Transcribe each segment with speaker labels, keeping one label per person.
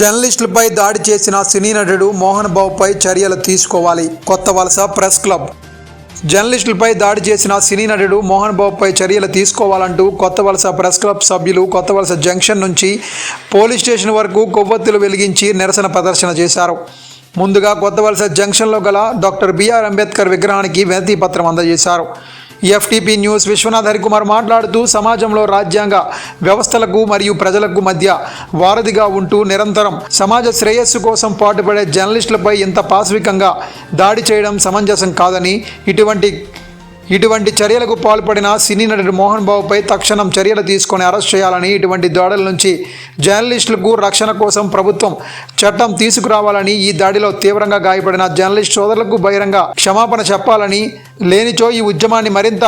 Speaker 1: జర్నలిస్టులపై దాడి చేసిన సినీ నటుడు మోహన్ బాబుపై చర్యలు తీసుకోవాలి. కొత్త వలస ప్రెస్ క్లబ్. జర్నలిస్టులపై దాడి చేసిన సినీ నటుడు మోహన్ బాబుపై చర్యలు తీసుకోవాలంటూ కొత్త వలస ప్రెస్ క్లబ్ సభ్యులు కొత్త వలస జంక్షన్ నుంచి పోలీస్ స్టేషన్ వరకు కొవ్వొత్తులు వెలిగించి నిరసన ప్రదర్శన చేశారు. ముందుగా కొత్త వలస జంక్షన్లో గల డాక్టర్ బిఆర్ అంబేద్కర్ విగ్రహానికి వినతి పత్రం అందజేశారు. ఎఫ్టీపీ న్యూస్ విశ్వనాథ్ హరికుమార్ మాట్లాడుతూ సమాజంలో రాజ్యాంగ వ్యవస్థలకు మరియు ప్రజలకు మధ్య వారధిగా ఉంటూ నిరంతరం సమాజ శ్రేయస్సు కోసం పాటుపడే జర్నలిస్టులపై ఇంత పాశవికంగా దాడి చేయడం సమంజసం కాదని ఇటువంటి ఇటువంటి చర్యలకు పాల్పడిన సినీ నటుడు మోహన్ బాబుపై తక్షణం చర్యలు తీసుకొని అరెస్ట్ చేయాలని ఇటువంటి దాడుల నుంచి జర్నలిస్టులకు రక్షణ కోసం ప్రభుత్వం చట్టం తీసుకురావాలని ఈ దాడిలో తీవ్రంగా గాయపడిన జర్నలిస్ట్ సోదరులకు బహిరంగ క్షమాపణ చెప్పాలని లేనిచో ఈ ఉద్యమాన్ని మరింత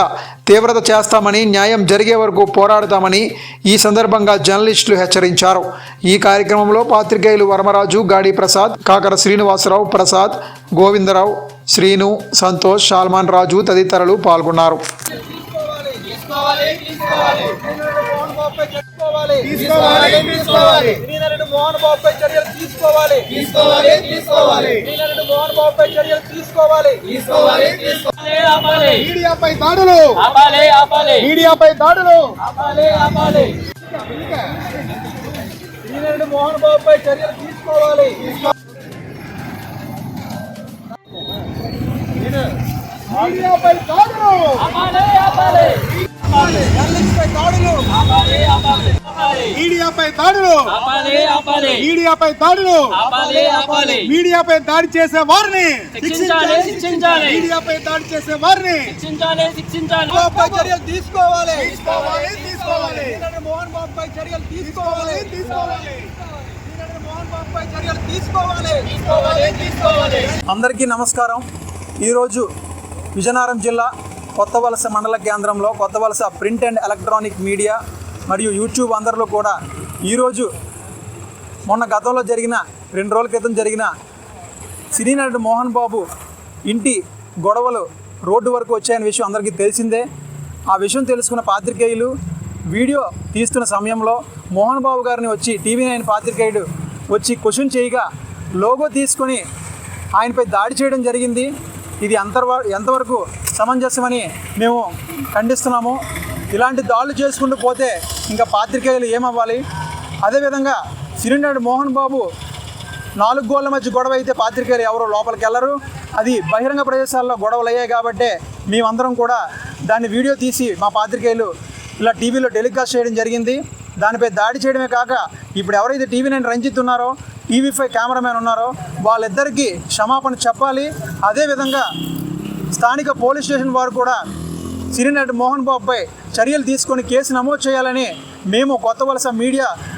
Speaker 1: తీవ్రత చేస్తామని న్యాయం జరిగే వరకు పోరాడతామని ఈ సందర్భంగా జర్నలిస్టులు హెచ్చరించారు. ఈ కార్యక్రమంలో పాత్రికేయులు వరమరాజు గాడి ప్రసాద్ కాకర శ్రీనివాసరావు ప్రసాద్ గోవిందరావు శ్రీను సంతోష్ సాల్మాన్ రాజు తదితరులు పాల్గొన్నారు.
Speaker 2: తీసుకోవాలి తీసుకోవాలి. మోహన్ బాబుపై తీసుకోవాలి
Speaker 3: తీసుకోవాలి, తీసుకోవాలి.
Speaker 2: శ్రీనరుడు మోహన్ బాబుపై చర్యలు తీసుకోవాలి.
Speaker 3: తీసుకోవాలి తీసుకోవాలి.
Speaker 2: శ్రీనరుడు మోహన్ బాబుపై చర్యలు తీసుకోవాలి.
Speaker 3: తీసుకోవాలి తీసుకోవాలి.
Speaker 4: ఆపాలి.
Speaker 3: మీడియాపై దాడులు.
Speaker 4: ఆపాలి ఆపాలి.
Speaker 3: మీడియాపై దాడులు.
Speaker 2: ఆపాలి ఆపాలి. శ్రీనరుడు మోహన్ బాబుపై చర్యలు తీసుకోవాలి.
Speaker 3: మీడియాపై దాడులు.
Speaker 4: ఆపాలి ఆపాలి.
Speaker 3: మీడియాపై దాడులు.
Speaker 4: ఆపాలి ఆపాలి.
Speaker 3: మీడియాపై దాడి చేసే వారిని.
Speaker 4: శిక్షించాలి శిక్షించాలి.
Speaker 3: మీడియాపై దాడి చేసే వారిని.
Speaker 4: శిక్షించాలి శిక్షించాలి.
Speaker 2: బాబుపై చర్యలు తీసుకోవాలి.
Speaker 3: తీసుకోవాలి
Speaker 2: మోహన్ బాబుపై చర్యలు తీసుకోవాలి
Speaker 3: తీసుకోవాలి.
Speaker 2: శ్రీనరుడు మోహన్ బాబుపై చర్యలు తీసుకోవాలి.
Speaker 4: తీసుకోవాలి తీసుకోవాలి.
Speaker 1: అందరికీ నమస్కారం. ఈరోజు విజయనగరం జిల్లా కొత్త వలస మండల కేంద్రంలో కొత్త వలస ప్రింట్ అండ్ ఎలక్ట్రానిక్ మీడియా మరియు యూట్యూబ్ అందరిలో కూడా ఈరోజు మొన్న గతంలో జరిగిన రెండు రోజుల క్రితం జరిగిన సినీ నటుడు మోహన్ బాబు ఇంటి గొడవలు రోడ్డు వరకు వచ్చాయనే విషయం అందరికీ తెలిసిందే. ఆ విషయం తెలుసుకున్న పాత్రికేయులు వీడియో తీస్తున్న సమయంలో మోహన్ బాబు గారిని వచ్చి టీవీ నైన్ పాత్రికేయుడు వచ్చి క్వశ్చన్ చేయగా లోగో తీసుకొని ఆయనపై దాడి చేయడం జరిగింది. ఇది అంతర్వా ఎంతవరకు సమంజసమని మేము ఖండిస్తున్నాము. ఇలాంటి దాడులు చేసుకుంటూ పోతే ఇంకా పాత్రికేయులు ఏమవ్వాలి? అదేవిధంగా సిరినాడు మోహన్ బాబు నాలుగు గోళ్ళ మధ్య గొడవ అయితే పాత్రికేయులు ఎవరు లోపలికి వెళ్ళరు. అది బహిరంగ ప్రదేశాల్లో గొడవలు అయ్యాయి కాబట్టి మేమందరం కూడా దాన్ని వీడియో తీసి మా పాత్రికేయులు ఇలా టీవీలో టెలికాస్ట్ చేయడం జరిగింది. దానిపై దాడి చేయడమే కాక ఇప్పుడు ఎవరైతే టీవీ నైన్ రంజిత్ ఉన్నారో టీవీ ఫైవ్ కెమెరామెన్ ఉన్నారో వాళ్ళిద్దరికీ క్షమాపణ చెప్పాలి. అదేవిధంగా స్థానిక పోలీస్ స్టేషన్ వారు కూడా సిరినటి మోహన్ బాబుపై చర్యలు తీసుకొని కేసు నమోదు చేయాలని మేము కొత్త వలస మీడియా